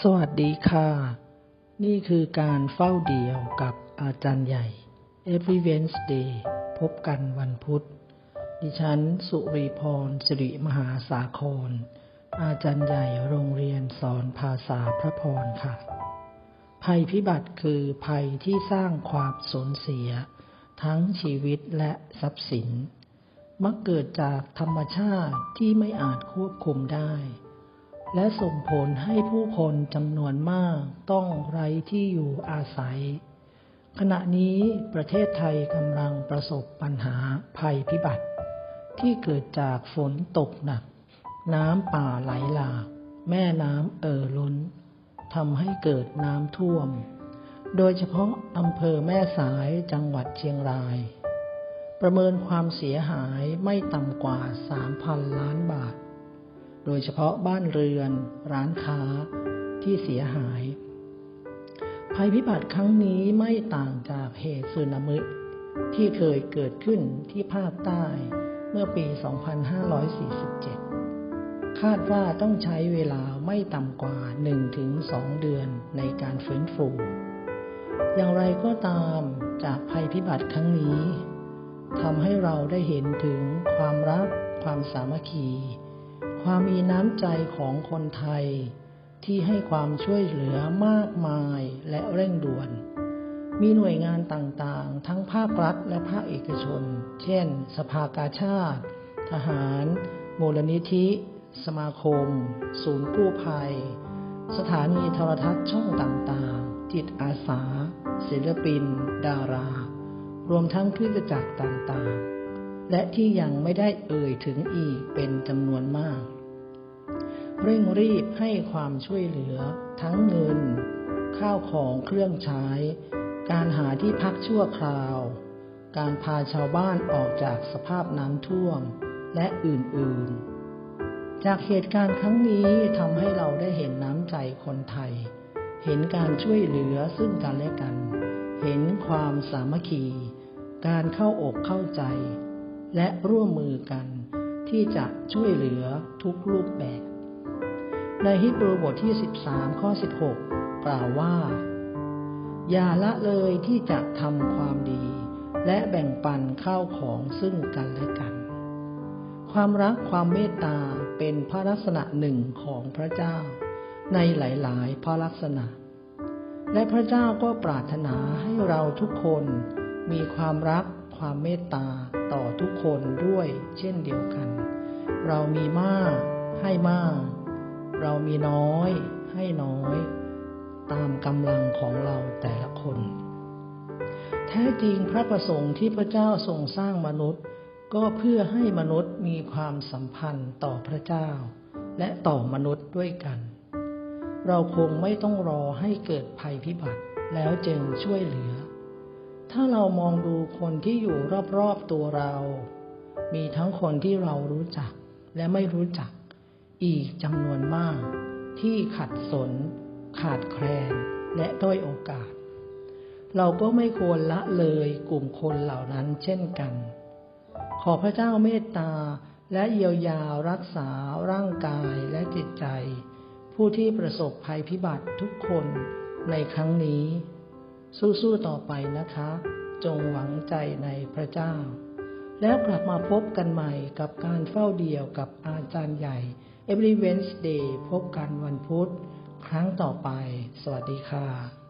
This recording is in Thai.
สวัสดีค่ะ นี่คือการเฝ้าเดี่ยวกับอาจารย์ใหญ่ Every Wednesday พบกันวันพุธ ดิฉัน สุริพรสิริมหาสาคร อาจารย์ใหญ่โรงเรียนสอนภาษาพระพรค่ะ ภัยพิบัติคือภัยที่สร้างความสูญเสีย ทั้งชีวิตและทรัพย์สิน มักเกิดจากธรรมชาติที่ไม่อาจควบคุมได้ และส่งผลให้ผู้คนจำนวนมากต้องไร้ที่อยู่อาศัย ขณะนี้ประเทศไทยกำลังประสบปัญหาภัยพิบัติ ที่เกิดจากฝนตกหนัก น้ำป่าไหลหลาก แม่น้ำเอ่อล้นทำให้เกิดน้ำท่วม โดยเฉพาะอำเภอแม่สายจังหวัดเชียงราย ประเมินความเสียหายไม่ต่ำกว่า 3,000 ล้านบาท โดยเฉพาะบ้านเรือน ร้านค้าที่เสียหาย ภัยพิบัติครั้งนี้ไม่ต่างจากเหตุสึนามิที่เคยเกิดขึ้นที่ภาคใต้เมื่อปี 2547 คาดว่าต้องใช้เวลาไม่ต่ำกว่า 1-2 เดือนในการฟื้นฟู อย่างไรก็ตามจากภัยพิบัติครั้งนี้ทำให้เราได้เห็นถึงความรัก ความสามัคคี ความมีน้ำใจของคนไทยที่ให้ความช่วยเหลือมากมายและเร่งด่วน มีหน่วยงานต่างๆ ทั้งภาครัฐและภาคเอกชน เช่น สภากาชาติ ทหาร มูลนิธิ สมาคม ศูนย์กู้ภัย สถานีโทรทัศน์ช่องต่างๆ จิตอาสา ศิลปิน ดารา รวมทั้งคริสตจักรต่างๆ และที่ยังไม่ได้เอ่ยถึงอีกเป็นจำนวนมาก เร่งรีบให้ความช่วยเหลือทั้งเงิน ข้าวของเครื่องใช้ การหาที่พักชั่วคราว การพาชาวบ้านออกจากสภาพน้ำท่วม และอื่นๆ จากเหตุการณ์ครั้งนี้ทำให้เราได้เห็นน้ำใจคนไทย เห็นการช่วยเหลือซึ่งกันและกัน เห็นความสามัคคี การเข้าอกเข้าใจ และร่วมมือกันที่จะช่วยเหลือทุกรูปแบบ ในฮิบรูบทที่ 13 ข้อ 16 กล่าวว่า อย่าละเลยที่จะทำความดี และแบ่งปันข้าวของซึ่งกันและกัน ความรักความเมตตาเป็นพระลักษณะหนึ่งของพระเจ้า ในหลาย ๆ พระลักษณะ และพระเจ้าก็ปรารถนาให้เราทุกคนมีความรัก ความเมตตาต่อทุกคนด้วยเช่นเดียวกัน เรามีมากให้มาก เรามีน้อยให้น้อย ตามกำลังของเราแต่ละคน แท้จริงพระประสงค์ที่พระเจ้าทรงสร้างมนุษย์ ก็เพื่อให้มนุษย์มีความสัมพันธ์ต่อพระเจ้า และต่อมนุษย์ด้วยกัน เราคงไม่ต้องรอให้เกิดภัยพิบัติแล้วจึงช่วยเหลือ ถ้าเรามองดูคนที่อยู่รอบๆตัวเรา มีทั้งคนที่เรารู้จักและไม่รู้จัก อีกจำนวนมาก ที่ขัดสน ขาดแคลน และด้อยโอกาส เราก็ไม่ควรละเลยกลุ่มคนเหล่านั้นเช่นกัน ขอพระเจ้าเมตตาและเยียวยารักษาร่างกายและจิตใจ ผู้ที่ประสบภัยพิบัติทุกคนในครั้งนี้ สู้ๆต่อไปนะคะ จงหวังใจในพระเจ้า แล้วกลับมาพบกันใหม่กับการเฝ้าเดี่ยวกับอาจารย์ใหญ่ Every Wednesday พบกันวันพุธ ครั้งต่อไป สวัสดีค่ะ